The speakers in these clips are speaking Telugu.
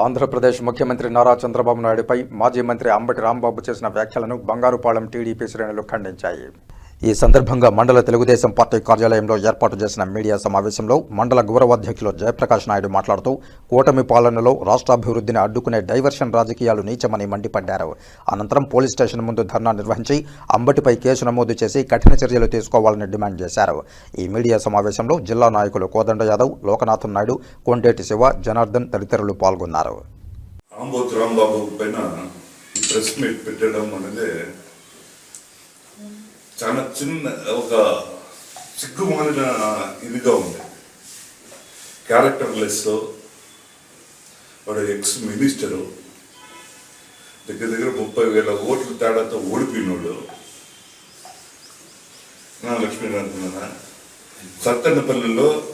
ఆంధ్రప్రదేశ్ ముఖ్యమంత్రి నారా చంద్రబాబు నాయుడుపై మాజీ మంత్రి అంబటి రాంబాబు చేసిన వ్యాఖ్యలను బంగారుపాలెం టీడీపీ శ్రేణులు ఖండించాయి. ఈ సందర్భంగా మండల తెలుగుదేశం పార్టీ కార్యాలయంలో ఏర్పాటు చేసిన మీడియా సమావేశంలో మండల గౌరవాధ్యక్షులు జయప్రకాష్ నాయుడు మాట్లాడుతూ కూటమి పాలనలో రాష్ట్రాభివృద్ధిని అడ్డుకునే డైవర్షన్ రాజకీయాలు నీచమని మండిపడ్డారు. అనంతరం పోలీస్ స్టేషన్ ముందు ధర్నా నిర్వహించి అంబటిపై కేసు నమోదు చేసి కఠిన చర్యలు తీసుకోవాలని డిమాండ్ చేశారు. ఈ మీడియా సమావేశంలో జిల్లా నాయకులు కోదండ యాదవ్ లోకనాథం నాయుడు కొండేటి శివ జనార్దన్ తదితరులు పాల్గొన్నారు. ప్రెస్ మీట్ పెట్టడం అనేది చాలా చిన్న ఒక సిగ్గుమాలిన ఇదిగా ఉంది. క్యారెక్టర్లెస్ వాడు ఎక్స్ మినిస్టరు. దగ్గర దగ్గర ముప్పై వేల ఓట్ల తేడాతో ఓడిపోయినోడు. నా లక్ష్మీనారాయణ సత్తన్నపల్లిలో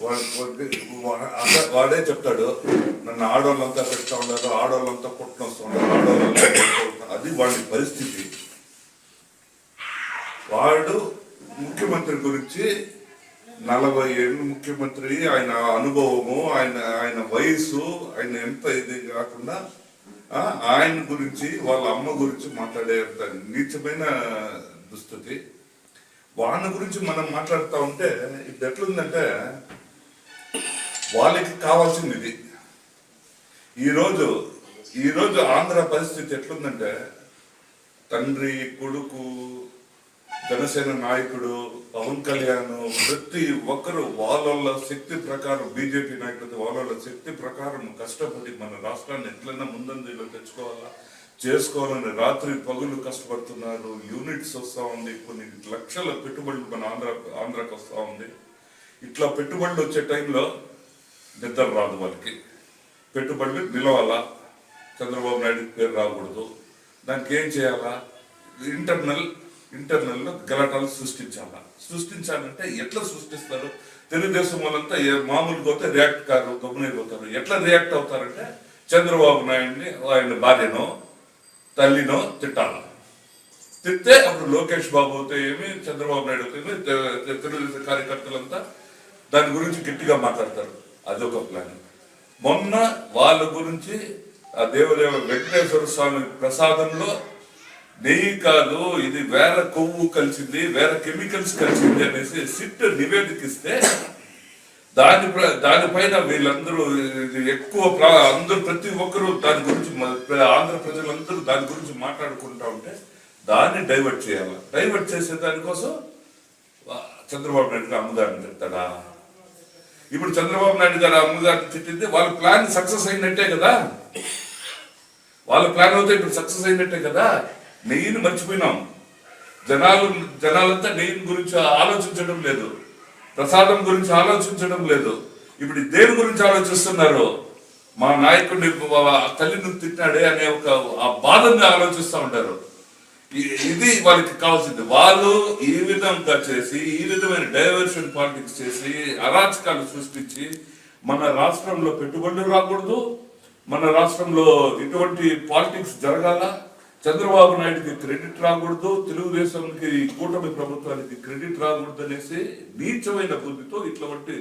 వాడి- వాడే చెప్తాడు నన్ను ఆడవాళ్ళంతా పెడతా ఉన్నారు ఆడవాళ్ళంతా కొట్టుకొని వస్తున్నారు ఆడవాళ్ళంతా అది వాడి పరిస్థితి. వాడు ముఖ్యమంత్రి గురించి నలభై ఏళ్ళు ముఖ్యమంత్రి ఆయన అనుభవము ఆయన ఆయన వయసు ఆయన ఎంత ఇది కాకుండా ఆయన గురించి వాళ్ళ అమ్మ గురించి మాట్లాడేంత నీచమైన దుస్థితి. వాళ్ళ గురించి మనం మాట్లాడుతూ ఉంటే ఇది ఎట్లుందంటే వాళ్ళకి కావాల్సింది ఇది. ఈరోజు ఈరోజు ఆంధ్ర పరిస్థితి ఎట్లుందంటే తండ్రి కొడుకు జనసేన నాయకుడు పవన్ కళ్యాణ్ ప్రతి ఒక్కరు వాళ్ళ శక్తి ప్రకారం బీజేపీ నాయకులు వాళ్ళ శక్తి ప్రకారం కష్టపడి మన రాష్ట్రాన్ని ఎట్లైనా ముందంజలో తెచ్చుకోవాలా? చేసుకోవాలని రాత్రి పగులు కష్టపడుతున్నారు. యూనిట్స్ వస్తూ ఉంది. కొన్ని లక్షల పెట్టుబడులు మన ఆంధ్ర ఆంధ్రాకి వస్తూ ఉంది. ఇట్లా పెట్టుబడులు వచ్చే టైంలో నిద్ర రాదు వాళ్ళకి. పెట్టుబడులు నిలవాలా? చంద్రబాబు నాయుడు పేరు రాకూడదు. దానికి ఏం చేయాలా? ఇంటర్నల్ ఇంటర్నల్లో గలటాలు సృష్టించాలా? సృష్టించాలంటే ఎట్లా సృష్టిస్తారు? తెలుగుదేశం వాళ్ళంతా ఏ- మామూలుగా పోతే రియాక్ట్ కారు గమనైపోతారు ఎట్లా రియాక్ట్ అవుతారంటే చంద్రబాబు నాయుడిని ఆయన భార్యనో తల్లినో తిట్టాల? తిట్టే అప్పుడు లోకేష్ బాబు అయితే ఏమి చంద్రబాబు నాయుడు అయితే ఏమి, తెలుగుదేశం కార్యకర్తలంతా దాని గురించి గట్టిగా మాట్లాడతారు. అదొక ప్లాన్ మొన్న వాళ్ళ గురించి ఆ దేవదేవ వెంకటేశ్వర స్వామి ప్రసాదంలో నెయ్యి కాదు ఇది వేరే కొవ్వు కలిసింది వేరే కెమికల్స్ కలిసింది అనేసి సిట్ నివేదికిస్తే దాని దానిపైన వీళ్ళందరూ ఇది ఎక్కువ అందరూ ప్రతి ఒక్కరూ దాని గురించి ఆంధ్ర ప్రజలందరూ దాని గురించి మాట్లాడుకుంటా ఉంటే దాన్ని డైవర్ట్ చేయాలి. డైవర్ట్ చేసే దానికోసం చంద్రబాబు నాయుడు గారు అమ్మగారిని తిడతాడా? ఇప్పుడు చంద్రబాబు నాయుడు గారు అమ్మగారిని తిట్టింది వాళ్ళ ప్లాన్ సక్సెస్ అయినట్టే కదా? వాళ్ళ ప్లాన్ అవుతే ఇప్పుడు సక్సెస్ అయినట్టే కదా? నెయ్యిని మర్చిపోయినాం. జనాలు జనాలంతా నెయ్యిని గురించి ఆలోచించడం లేదు. ప్రసాదం గురించి ఆలోచించడం లేదు. ఇప్పుడు దేని గురించి ఆలోచిస్తున్నారు? మా నాయకుడిని తల్లిని తిట్టినాడే అనే ఒక ఆ బాధని ఆలోచిస్తూ ఉంటారు. ఇది వాళ్ళకి కావాల్సింది. వాళ్ళు ఈ విధంగా చేసి ఈ విధమైన డైవర్షన్ పాలిటిక్స్ చేసి అరాచకాలు సృష్టించి మన రాష్ట్రంలో పెట్టుబడులు రాకూడదు. మన రాష్ట్రంలో ఇటువంటి పాలిటిక్స్ జరగాల? చంద్రబాబు నాయుడుకి క్రెడిట్ రాకూడదు తెలుగుదేశంకి కూటమి ప్రభుత్వానికి క్రెడిట్ రాకూడదు అనేసి నీచమైన బుద్ధితో ఇటువంటి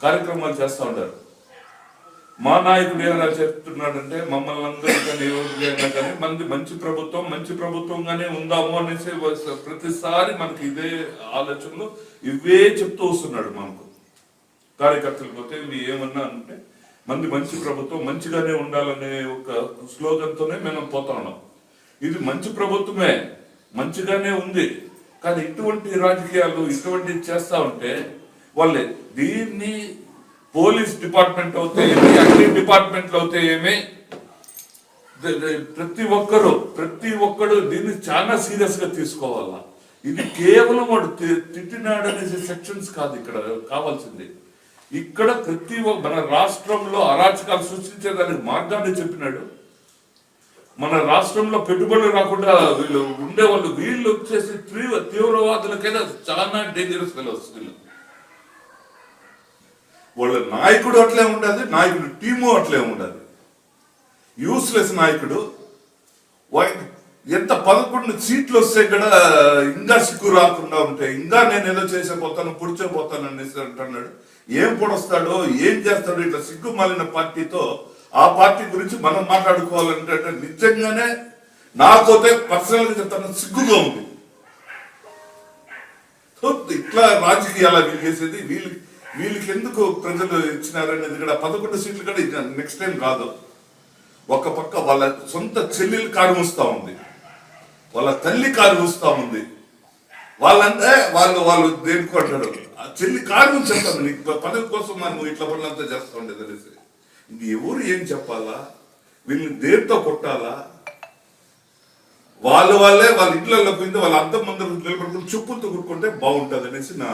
కార్యక్రమాలు చేస్తూ ఉంటారు మా నాయకుడు ఏమైనా చెప్తున్నాడంటే మమ్మల్ని అందరూ కానీ ఎవరికైనా కానీ మంది మంచి ప్రభుత్వం మంచి ప్రభుత్వంగానే ఉందాము అనేసి ప్రతిసారి మనకి ఇదే ఆలోచనలు ఇవే చెప్తూ వస్తున్నాడు మనకు కార్యకర్తలు పోతే మీ ఏమన్నా అంటే మంది మంచి ప్రభుత్వం మంచిగానే ఉండాలనే ఒక స్లోగన్తోనే మేము పోతా ఉన్నాం. ఇది మంచి ప్రభుత్వమే మంచిగానే ఉంది. కానీ ఇటువంటి రాజకీయాలు ఇటువంటి చేస్తా ఉంటే వాళ్ళే దీన్ని పోలీస్ డిపార్ట్మెంట్ అవుతే ఏమి అన్ని డిపార్ట్మెంట్లు అవుతే ఏమి ప్రతి ఒక్కరు ప్రతి ఒక్కరు దీన్ని చాలా సీరియస్గా తీసుకోవాలా? ఇది కేవలం వాడు తి- తిట్టినాడు అనేసి సెక్షన్స్ కాదు ఇక్కడ కావాల్సింది. ఇక్కడ ప్రతి మన రాష్ట్రంలో అరాచకాలు సృష్టించేదానికి మార్గాన్ని చెప్పినాడు. మన రాష్ట్రంలో పెట్టుబడులు రాకుండా వీళ్ళు ఉండేవాళ్ళు వీళ్ళు వచ్చేసి తీవ్ర తీవ్రవాదులకైనా చాలా డేంజరస్ ఫెలోస్ వీళ్ళు. వాళ్ళ నాయకుడు అట్లే ఉండదు నాయకుడు టీము అట్లే ఉండదు యూస్లెస్ నాయకుడు వై- ఎంత పదకొండు సీట్లు వస్తే కూడా ఇంకా సిగ్గు రాకుండా ఉంటాయి ఇంకా నేను ఏదో చేసే పోతాను పొడిచే పోతాను అనేసి అంటున్నాడు. ఏం పొడొస్తాడో ఏం చేస్తాడో ఇట్లా సిగ్గు మాలిన పార్టీతో ఆ పార్టీ గురించి మనం మాట్లాడుకోవాలంటే నిజంగానే నాకైతే పర్సనల్గా చెప్తాను సిగ్గుగా ఉంది. ఇట్లా రాజకీయాలు వీళ్ళు చేసేది వీళ్ళు వీళ్ళకి ఎందుకు ప్రజలు ఇచ్చినారనేది కూడా పదకొండు సీట్లు కూడా నెక్స్ట్ టైం కాదు. ఒక పక్క వాళ్ళ సొంత చెల్లెలు కారు మూస్తా ఉంది. వాళ్ళ తల్లి కారు మూస్తా ఉంది. వాళ్ళంటే వాళ్ళు వాళ్ళు దేనికుంటాడు ఆ చెల్లి కారు చెప్తాను నీకు. పదవి కోసం మనం ఇట్లా పనులంతా చేస్తా ఉండేది తెలిసి. ఎవరు ఏం చెప్పాలా? వీళ్ళు దేంతో కొట్టాలా? వాళ్ళ వాళ్ళే వాళ్ళ ఇంట్లో పోయింది వాళ్ళ అద్దం ముందర నిలబడుకుని చెప్పులతో కొట్టుకుంటే బాగుంటుంది అనేసి నా